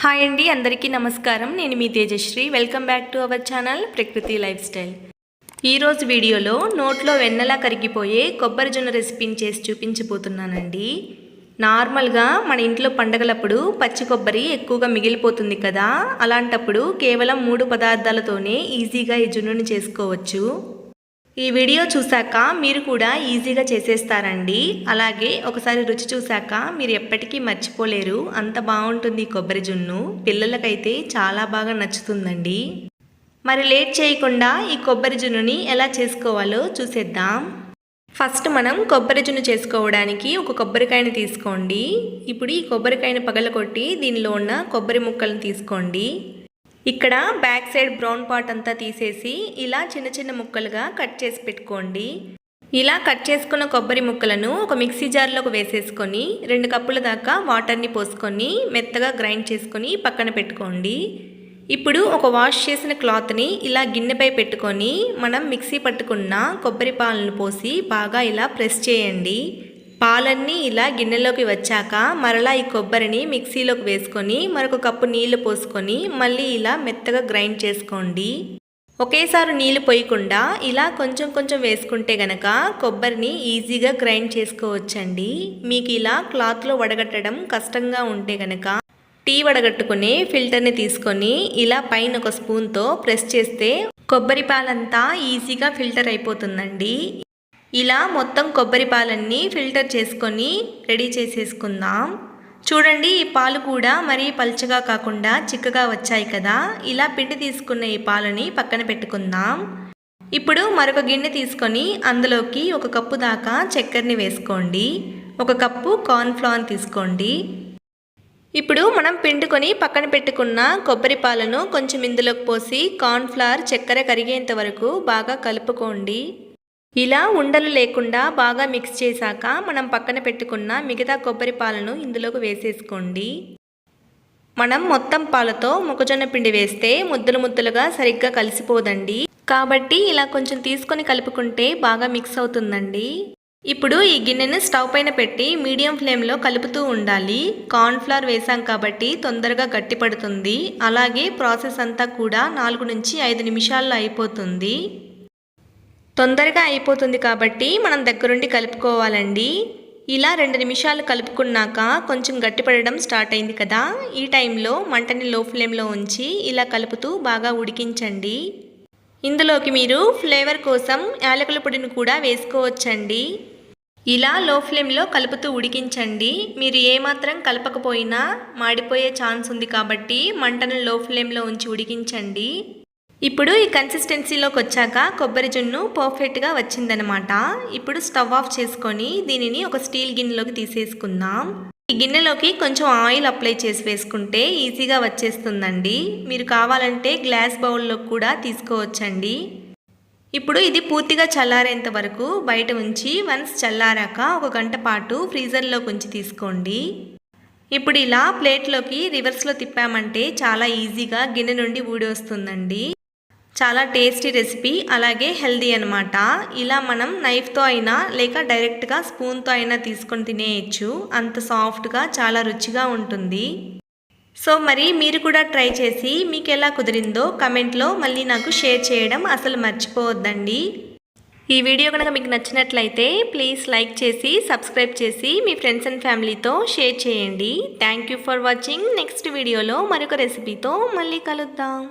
Hi అండి అందరికీ నమస్కారం. నేను మీ Tejashree. Welcome back to our channel Prakruthi lifestyle ఈరోజు వీడియోలో నోట్లో వెన్నెలా కరిగిపోయే కొబ్బరి జొన్న రెసిపీని చేసి చూపించబోతున్నానండి. నార్మల్గా మన ఇంట్లో పండగలప్పుడు పచ్చి కొబ్బరి ఎక్కువగా మిగిలిపోతుంది కదా అలాంటప్పుడు కేవలం మూడు పదార్థాలతోనే ఈజీగా ఈ జున్నుని చేసుకోవచ్చు. ఈ వీడియో చూశాక మీరు కూడా ఈజీగా చేసేస్తారండి. అలాగే ఒకసారి రుచి చూశాక మీరు ఎప్పటికీ మర్చిపోలేరు. అంత బాగుంటుంది ఈ కొబ్బరి జున్ను. పిల్లలకైతే చాలా బాగా నచ్చుతుందండి. మరి లేట్ చేయకుండా ఈ కొబ్బరి జున్నుని ఎలా చేసుకోవాలో చూసేద్దాం. ఫస్ట్ మనం కొబ్బరి జున్ను చేసుకోవడానికి ఒక కొబ్బరికాయను తీసుకోండి. ఇప్పుడు ఈ కొబ్బరికాయను పగలకొట్టి దీనిలో ఉన్న కొబ్బరి ముక్కలను తీసుకోండి. ఇక్కడ బ్యాక్ సైడ్ బ్రౌన్ పార్ట్ అంతా తీసేసి ఇలా చిన్న చిన్న ముక్కలుగా కట్ చేసి పెట్టుకోండి. ఇలా కట్ చేసుకున్న కొబ్బరి ముక్కలను ఒక మిక్సీ జార్లోకి వేసేసుకొని రెండు కప్పుల దాకా వాటర్ని పోసుకొని మెత్తగా గ్రైండ్ చేసుకొని పక్కన పెట్టుకోండి. ఇప్పుడు ఒక వాష్ చేసిన క్లాత్ని ఇలా గిన్నెపై పెట్టుకొని మనం మిక్సీ పట్టుకున్న కొబ్బరి పాలను పోసి బాగా ఇలా ప్రెస్ చేయండి. పాలన్నీ ఇలా గిన్నెలోకి వచ్చాక మరలా ఈ కొబ్బరిని మిక్సీలోకి వేసుకొని మరొక కప్పు నీళ్ళు పోసుకొని మళ్ళీ ఇలా మెత్తగా గ్రైండ్ చేసుకోండి. ఒకేసారి నీళ్ళు పోయకుండా ఇలా కొంచెం కొంచెం వేసుకుంటే గనక కొబ్బరిని ఈజీగా గ్రైండ్ చేసుకోవచ్చండి. మీకు ఇలా క్లాత్లో వడగట్టడం కష్టంగా ఉంటే గనక టీ వడగట్టుకుని ఫిల్టర్ని తీసుకొని ఇలా పైన ఒక స్పూన్తో ప్రెస్ చేస్తే కొబ్బరి పాలంతా ఈజీగా ఫిల్టర్ అయిపోతుందండి. ఇలా మొత్తం కొబ్బరి పాలన్నీ ఫిల్టర్ చేసుకొని రెడీ చేసేసుకుందాం. చూడండి ఈ పాలు కూడా మరీ పల్చగా కాకుండా చిక్కగా వచ్చాయి కదా. ఇలా పిండి తీసుకున్న ఈ పాలని పక్కన పెట్టుకుందాం. ఇప్పుడు మరొక గిన్నె తీసుకొని అందులోకి ఒక కప్పు దాకా చక్కెరని వేసుకోండి. ఒక కప్పు కార్న్ఫ్లవర్ తీసుకోండి. ఇప్పుడు మనం పిండుకొని పక్కన పెట్టుకున్న కొబ్బరి పాలను కొంచెం ఇందులోకి పోసి కార్న్ఫ్లవర్ చక్కెర కరిగేంత వరకు బాగా కలుపుకోండి. ఇలా ఉండలు లేకుండా బాగా మిక్స్ చేశాక మనం పక్కన పెట్టుకున్న మిగతా కొబ్బరి పాలను ఇందులోకి వేసేసుకోండి. మనం మొత్తం పాలతో మొక్కజొన్న పిండి వేస్తే ముద్దలు ముద్దలుగా సరిగ్గా కలిసిపోదండి. కాబట్టి ఇలా కొంచెం తీసుకొని కలుపుకుంటే బాగా మిక్స్ అవుతుందండి. ఇప్పుడు ఈ గిన్నెను స్టవ్ పైన పెట్టి మీడియం ఫ్లేమ్లో కలుపుతూ ఉండాలి. కార్న్ఫ్లవర్ వేసాం కాబట్టి తొందరగా గట్టిపడుతుంది అలాగే ప్రాసెస్ అంతా కూడా నాలుగు నుంచి ఐదు నిమిషాల్లో అయిపోతుంది. తొందరగా అయిపోతుంది కాబట్టి మనం దగ్గరుండి కలుపుకోవాలండి. ఇలా రెండు నిమిషాలు కలుపుకున్నాక కొంచెం గట్టిపడడం స్టార్ట్ అయింది కదా. ఈ టైంలో మంటని లో ఫ్లేమ్లో ఉంచి ఇలా కలుపుతూ బాగా ఉడికించండి. ఇందులోకి మీరు ఫ్లేవర్ కోసం యాలకుల పొడిని కూడా వేసుకోవచ్చండి. ఇలా లో ఫ్లేమ్లో కలుపుతూ ఉడికించండి. మీరు ఏమాత్రం కలపకపోయినా మాడిపోయే ఛాన్స్ ఉంది కాబట్టి మంటను లో ఫ్లేమ్లో ఉంచి ఉడికించండి. ఇప్పుడు ఈ కన్సిస్టెన్సీలోకి వచ్చాక కొబ్బరి జున్ను పర్ఫెక్ట్గా వచ్చిందనమాట ఇప్పుడు స్టవ్ ఆఫ్ చేసుకొని దీనిని ఒక స్టీల్ గిన్నెలోకి తీసేసుకుందాం. ఈ గిన్నెలోకి కొంచెం ఆయిల్ అప్లై చేసి వేసుకుంటే ఈజీగా వచ్చేస్తుందండి. మీరు కావాలంటే గ్లాస్ బౌల్లో కూడా తీసుకోవచ్చండి. ఇప్పుడు ఇది పూర్తిగా చల్లారేంత వరకు బయట ఉంచి వన్స్ చల్లారాక ఒక గంట పాటు ఫ్రీజర్లోకి ఉంచి తీసుకోండి. ఇప్పుడు ఇలా ప్లేట్లోకి రివర్స్లో తిప్పామంటే చాలా ఈజీగా గిన్నె నుండి ఊడి వస్తుందండి. చాలా టేస్టీ రెసిపీ అలాగే హెల్దీ అనమాట ఇలా మనం నైఫ్తో అయినా లేక డైరెక్ట్గా స్పూన్తో అయినా తీసుకొని తినేయచ్చు. అంత సాఫ్ట్గా చాలా రుచిగా ఉంటుంది. సో మరి మీరు కూడా ట్రై చేసి మీకు ఎలా కుదిరిందో కమెంట్లో మళ్ళీ నాకు షేర్ చేయడం అసలు మర్చిపోవద్దండి. ఈ వీడియో కనుక మీకు నచ్చినట్లయితే ప్లీజ్ లైక్ చేసి సబ్స్క్రైబ్ చేసి మీ ఫ్రెండ్స్ అండ్ ఫ్యామిలీతో షేర్ చేయండి. Thank you for watching next వీడియోలో మరొక రెసిపీతో మళ్ళీ కలుద్దాం.